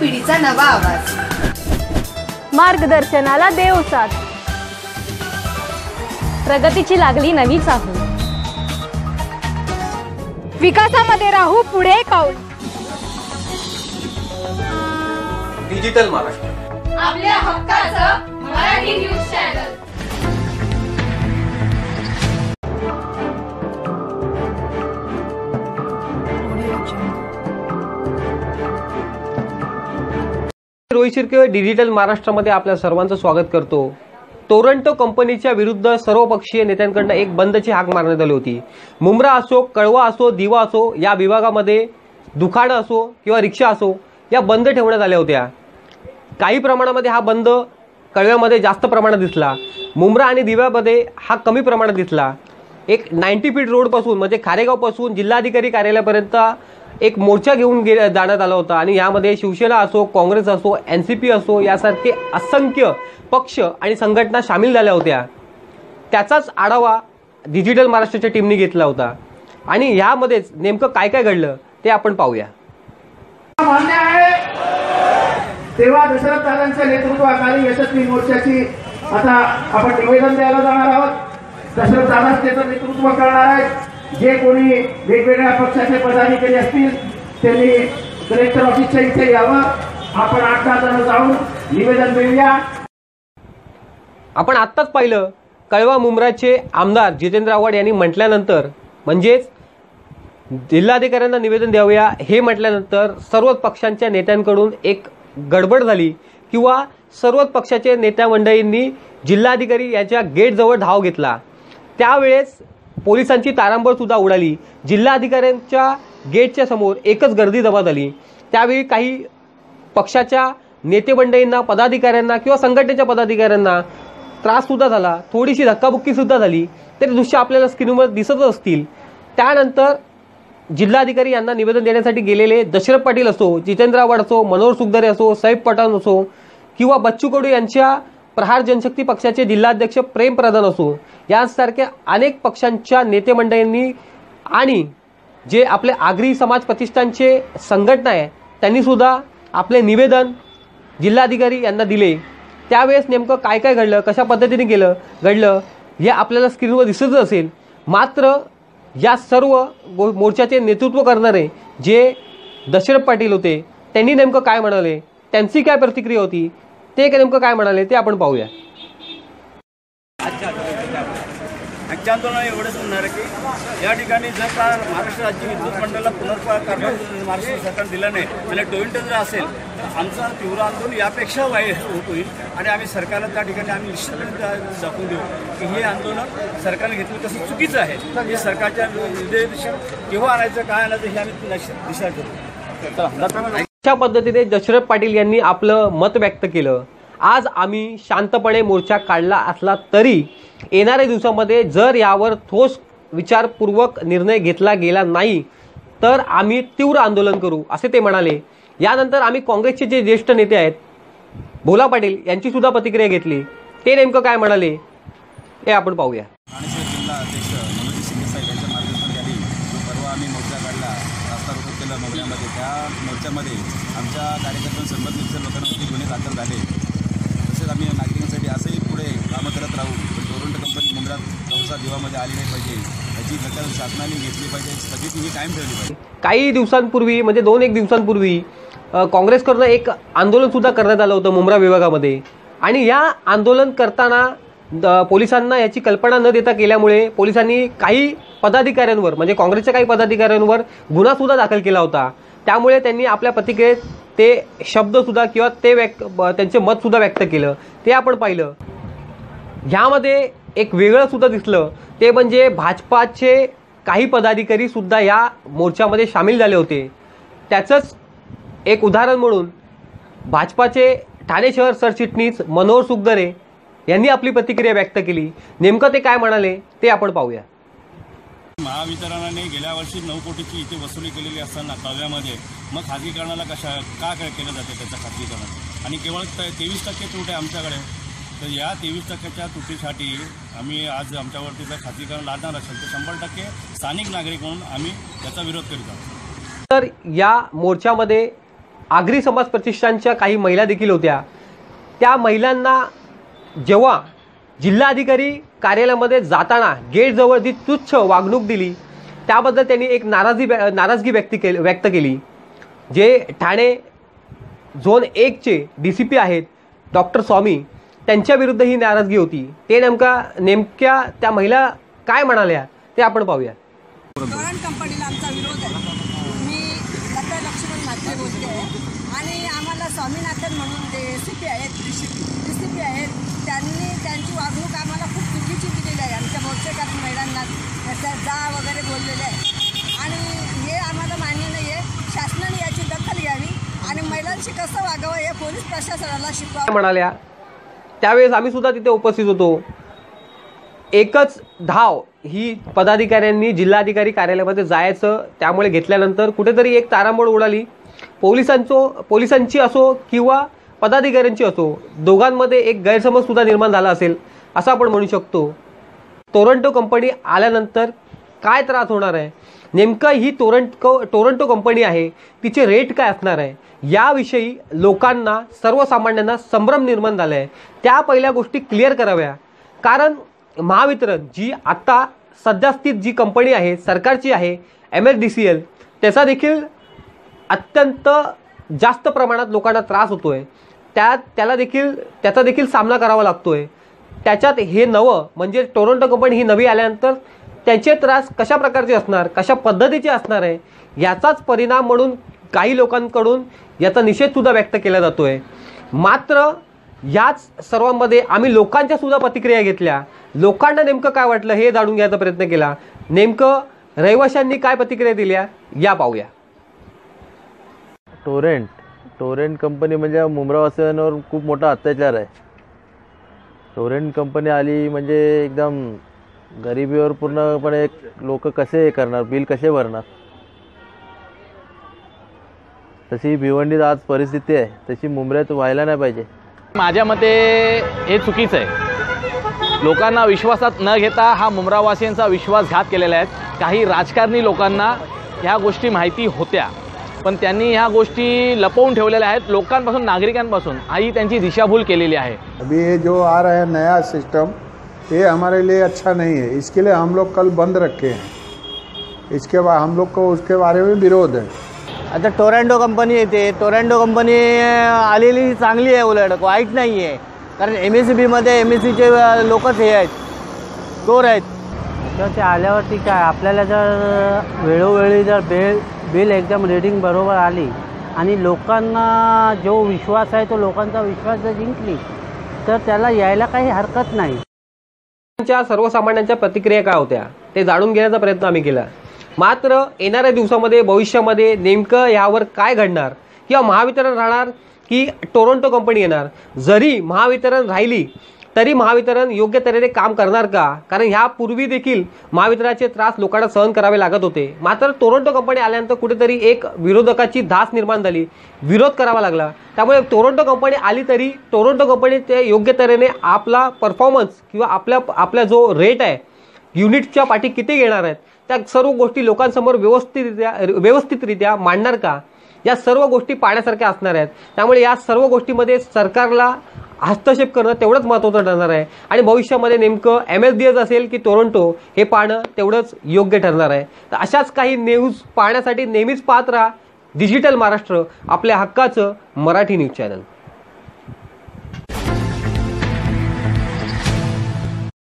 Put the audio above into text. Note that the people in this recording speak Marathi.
पिढीचा नवा आवाज. मार्गदर्शनाला देव साथ. प्रगतीची लागली नवी चाहूल. विकासामध्ये राहू पुढे पाऊल. डिजिटल महाराष्ट्र आपल्या हक्काचं Marathi news channel Rohit Shirke digital महाराष्ट्रामध्ये आपल्या सर्वांचं स्वागत करतो. टोरंटो कंपनीच्या विरुद्ध सर्वपक्षीय नेत्यांकडनं एक बंदची हाक मारण्यात आली होती. मुंब्रा असो कळवा असो दिवा असो या विभागामध्ये दुकानं असो किंवा रिक्षा असो या बंद ठेवण्यात आल्या होत्या. काही प्रमाणामध्ये हा बंद कळव्यामध्ये जास्त प्रमाणात दिसला. मुंब्रा आणि दिव्यामध्ये हा कमी प्रमाणात दिसला. एक नाईन्टी फीट रोडपासून म्हणजे खारेगावपासून जिल्हाधिकारी कार्यालयापर्यंत एक मोर्चा घेऊन गे जाण्यात आला होता. आणि यामध्ये शिवसेना असो काँग्रेस असो एन सी पी असो यासारखे असंख्य पक्ष आणि संघटना सामील झाल्या होत्या. त्याचाच आढावा डिजिटल महाराष्ट्राच्या टीमने घेतला होता. आणि यामध्येच नेमकं काय काय घडलं ते आपण पाहूया. तेव्हा दशरथ दादांच्या नेतृत्वाखाली यशस्वी मोर्चाची आता आपण निवेदन द्यायला जाणार आहोत. दशरथ दादाच त्याचं नेतृत्व करणार आहेत. जे कोणी वेगवेगळ्या पक्षाचे पदाधिकारी असतील त्यांनी कलेक्टर ऑफिसच्या इथे यावं. आपण आठ दहा जण जाऊन निवेदन देऊया. आपण आत्ताच पाहिलं कळवा मुंब्राचे आमदार जितेंद्र आव्हाड यांनी म्हटल्यानंतर म्हणजेच जिल्हाधिकाऱ्यांना निवेदन द्यावया हे म्हटल्यानंतर सर्वच पक्षांच्या नेत्यांकडून एक गडबड झाली किंवा सर्वच पक्षाचे नेत्या मंडळींनी जिल्हाधिकारी याच्या गेटजवळ धाव घेतला. त्यावेळेस पोलिसांची तारांबळ सुद्धा उडाली. जिल्हाधिकाऱ्यांच्या गेटच्या समोर एकच गर्दी जमा झाली त्यावेळी काही पक्षाच्या नेतेमंडळींना पदाधिकाऱ्यांना किंवा संघटनेच्या पदाधिकाऱ्यांना त्रास सुद्धा झाला. थोडीशी धक्काबुक्की सुद्धा झाली. तरी दृश्य आपल्याला स्क्रीनवर दिसतच असतील. त्यानंतर जिल्हाधिकारी यांना निवेदन देण्यासाठी गेलेले दशरथ पाटील असो जितेंद्र आव्हाड असो मनोहर सुखदरे असो साहेब पठाण असो किंवा बच्चू कडू यांच्या प्रहार जनशक्ती पक्षाचे जिल्हाध्यक्ष प्रेम प्रधान असो यांसारख्या अनेक पक्षांच्या नेतेमंडळींनी आणि जे आपले आगरी समाज प्रतिष्ठानचे संघटना आहे त्यांनीसुद्धा आपले निवेदन जिल्हाधिकारी यांना दिले. त्यावेळेस नेमकं काय काय घडलं कशा पद्धतीने गेलं घडलं हे आपल्याला स्क्रीनवर दिसतच असेल. मात्र या सर्व गो मोर्चाचे नेतृत्व करणारे जे दशरथ पाटील होते त्यांनी नेमकं काय म्हणाले? त्यांची काय प्रतिक्रिया होती? ते नेमकं काय म्हणाले ते आपण पाहूया. आजच्या आंदोलन एवढंच म्हणणार आहे की या ठिकाणी जर का महाराष्ट्र राज्य विद्युत मंडळाला पुनर्कार महाराष्ट्र सरकार दिलं नाही आणि टोविंटन जर असेल तर आमचं तीव्र आंदोलन यापेक्षा वाईट होईल आणि आम्ही सरकारला त्या ठिकाणी आम्ही निश्चितपणे दाखवून देऊ की हे आंदोलन सरकारने घेतलं तसं चुकीचं आहे. हे सरकारच्या निर्देश केव्हा आणायचं काय आणायचं हे आम्ही दिशा ठरवू चला अशा पद्धतीने दशरथ पाटील यांनी आपलं मत व्यक्त केलं. आज आम्ही शांतपणे मोर्चा काढला असला तरी येणाऱ्या दिवसामध्ये जर यावर ठोस विचारपूर्वक निर्णय घेतला गेला नाही तर आम्ही तीव्र आंदोलन करू असे ते म्हणाले. यानंतर आम्ही काँग्रेसचे जे ज्येष्ठ नेते आहेत भोला पाटील यांची सुद्धा प्रतिक्रिया घेतली. ते नेमकं काय म्हणाले हे आपण पाहूया. जिल्हा अध्यक्ष मनोजी शिंदे साहेब यांच्या मार्गदर्शनाखाली जो परवा आम्ही मोर्चा काढला रास्ता रोको केला मोर्चामध्ये त्या मोर्चामध्ये आमच्या कार्यकर्त्यांना संबंधित लोकांवरती गुन्हे दाखल झाले. तसेच आम्ही नागरिकांसाठी असंही पुढे कामं करत राहू. पण टोरंटो कंपनी मुंबरात सहसा दिवामध्ये आली नाही पाहिजे. याची दखल शासनाने घेतली पाहिजे. स्थगिती ही कायम ठेवली पाहिजे. काही दिवसांपूर्वी म्हणजे दोन एक दिवसांपूर्वी काँग्रेसकडनं एक आंदोलन सुद्धा करण्यात आलं होतं मुंब्रा विभागामध्ये. आणि या आंदोलन करताना पोलिसांना याची कल्पना न देता केल्यामुळे पोलिसांनी काही पदाधिकाऱ्यांवर म्हणजे काँग्रेसच्या काही पदाधिकाऱ्यांवर गुन्हा सुद्धा दाखल केला होता. त्यामुळे त्यांनी आपल्या प्रतिक्रियेत ते शब्द सुद्धा किंवा ते व्यक्त त्यांचे मत सुद्धा व्यक्त केलं. ते आपण पाहिलं. ह्यामध्ये एक वेगळं सुद्धा दिसलं. ते म्हणजे भाजपाचे काही पदाधिकारी सुद्धा या मोर्चामध्ये सामील झाले होते. त्याचंच एक उदाहरण म्हणून भाजपाचे ठाणे शहर सरचिटणीस मनोहर सुखदरे यांनी आपली प्रतिक्रिया व्यक्त केली. नेमकं ते काय म्हणाले ते आपण पाहूया. महावितरणाने गेल्या वर्षी नऊ कोटीची इथे वसुली केलेली असताना कळव्यामध्ये मग खाजगीकरणाला कशा का काय केलं जाते त्याचं खाजगीकरण आणि केवळ तेवीस टक्के तूट आहे आमच्याकडे तर या तेवीस टक्क्याच्या तुटीसाठी आम्ही आज आमच्यावरती जर खाजगीकरण लादणार असेल तर शंभर टक्के स्थानिक नागरिक म्हणून आम्ही त्याचा विरोध करीत आहोत. तर या मोर्चामध्ये आगरी समाज प्रतिष्ठानच्या काही महिला देखील होत्या. त्या महिलांना जेव्हा जिल्हाधिकारी कार्यालयामध्ये जाताना गेटजवळ जी तुच्छ वागणूक दिली त्याबद्दल त्यांनी एक नाराजी नाराजगी व्यक्त केली व्यक्त केली जे ठाणे झोन एकचे डी सी पी आहेत डॉक्टर स्वामी त्यांच्या विरुद्ध ही नाराजगी होती. ते नेमका नेमक्या त्या महिला काय म्हणाल्या ते आपण पाहूया. कंपनीला आमचा विरोध आहे. मी लक्ष्मण म्हात्रे बोलते आहे. आणि आम्हाला स्वामीनाथन म्हणून जे सी पी आहेत डी सी पी आहेत त्यांनी त्यांची वागणूक आम्हाला खूप चुकीची दिलेली आहे. आमच्या मोर्चेकार महिलांना त्या जा वगैरे बोललेले आहे आणि हे आम्हाला मान्य नाही आहे शासनाने याची दखल घ्यावी आणि महिलांशी कसं वागावं हे पोलीस प्रशासनाला शिकवा म्हणाल्या त्यावेळेस आम्ही सुद्धा तिथे उपस्थित होतो. एकच धाव ही पदाधिकाऱ्यांनी जिल्हाधिकारी कार्यालयामध्ये जायचं त्यामुळे घेतल्यानंतर कुठेतरी एक तारांबळ उडाली. पोलिसांचो पोलिसांची असो किंवा पदाधिकाऱ्यांची असो दोघांमध्ये एक गैरसमज सुद्धा निर्माण झाला असेल असं आपण म्हणू शकतो. टोरंटो कंपनी आल्यानंतर काय त्रास होणार आहे? नेमकं ही टोरंटो टोरंटो कंपनी आहे तिचे रेट काय असणार आहे? याविषयी लोकांना सर्वसामान्यांना संभ्रम निर्माण झाला आहे त्या पहिल्या गोष्टी क्लिअर कराव्या. कारण महावितरण जी आत्ता सध्या स्थित जी कंपनी आहे सरकारची आहे M S D C L त्याचा देखील अत्यंत जास्त प्रमाणात लोकांना त्रास होतो आहे त्या त्याला देखील त्याचा देखील सामना करावा लागतोय. त्याच्यात हे नवं म्हणजे टोरंटो कंपनी ही नवी आल्यानंतर त्यांचे त्रास कशा प्रकारचे असणार कशा पद्धतीचे असणार आहे याचाच परिणाम म्हणून काही लोकांकडून याचा निषेधसुद्धा व्यक्त केला जातोय. मात्र याच सर्वांमध्ये आम्ही लोकांच्या सुद्धा प्रतिक्रिया घेतल्या. लोकांना नेमकं काय वाटलं हे जाणून घ्यायचा प्रयत्न केला. नेमकं रहिवाशांनी काय प्रतिक्रिया दिल्या या पाहूया. टोरेंट टोरेंट कंपनी म्हणजे मुंब्रावासियांवर खूप मोठा अत्याचार आहे. टोरेंट कंपनी आली म्हणजे एकदम गरिबीवर पूर्णपणे लोक कसे हे करणार? बिल कसे भरणार? तशी भिवंडीत आज परिस्थिती आहे. तशी मुंबऱ्यात व्हायला नाही पाहिजे. माझ्या मते हे चुकीचं आहे. लोकांना विश्वासात न घेता हा मुंब्रावासियांचा विश्वासघात केलेला आहे. काही राजकारणी लोकांना ह्या गोष्टी माहिती होत्या. पण त्यांनी ह्या गोष्टी लपवून ठेवलेल्या आहेत लोकांपासून नागरिकांपासून. ही त्यांची दिशाभूल केलेली आहे. अभी ये जो आ रहा है नया सिस्टम ये हमारे लिए अच्छा नहीं है। इसके लिए हम लोग कल बंद रखे हैं। इसके बाद हम लोग को उसके बारे में विरोध है। आता टोरॅन्डो कंपनी येते टोरॅन्डो कंपनी आलेली चांगली आहे उलट. वाईट नाही आहे. कारण एम एस सी बीमध्ये एम एस सीचे लोकच हे आहेत. चोर आहेत. तर ते आल्यावरती काय? आपल्याला जर वेळोवेळी जर बिल बिल एकदम रीडिंग बरोबर आली. आणि लोकांना जो विश्वास आहे तो लोकांचा विश्वास जर जिंकली तर त्याला यायला काही हरकत नाही. च्या सर्वसामान्यांच्या प्रतिक्रिया काय होत्या? ते जाणून घेण्याचा प्रयत्न आम्ही केला. मात्र येणाऱ्या दिवसामध्ये भविष्यामध्ये नेमकं यावर काय घडणार? किंवा महावितरण राहणार की टोरंटो कंपनी येणार? जरी महावितरण राहिली तरी महावितरण योग्य तऱ्हेने काम करणार का? कारण ह्यापूर्वी देखील महावितरणाचे त्रास लोकांना सहन करावे लागत होते. मात्र टोरंटो कंपनी आल्यानंतर कुठेतरी एक विरोधकाची धास निर्माण झाली. विरोध करावा लागला. त्यामुळे टोरंटो कंपनी आली तरी टोरंटो कंपनी ते योग्य तऱ्हेने आपला परफॉर्मन्स किंवा आपल्या आपला जो रेट आहे युनिटच्या पाठी किती घेणार आहेत त्या सर्व गोष्टी लोकांसमोर व्यवस्थितरित्या व्यवस्थितरित्या मांडणार का? या सर्व गोष्टी पाहण्यासारख्या असणार आहेत. त्यामुळे या सर्व गोष्टीमध्ये सरकारला हस्तक्षेप करणं तेवढंच महत्त्वाचं ठरणार आहे. आणि भविष्यामध्ये नेमकं एम एस डी एस असेल की टोरंटो हे पाहणं तेवढंच योग्य ठरणार आहे. तर अशाच काही न्यूज पाहण्यासाठी नेहमीच पाहत राहा. डिजिटल महाराष्ट्र आपल्या हक्काचं मराठी न्यूज चॅनल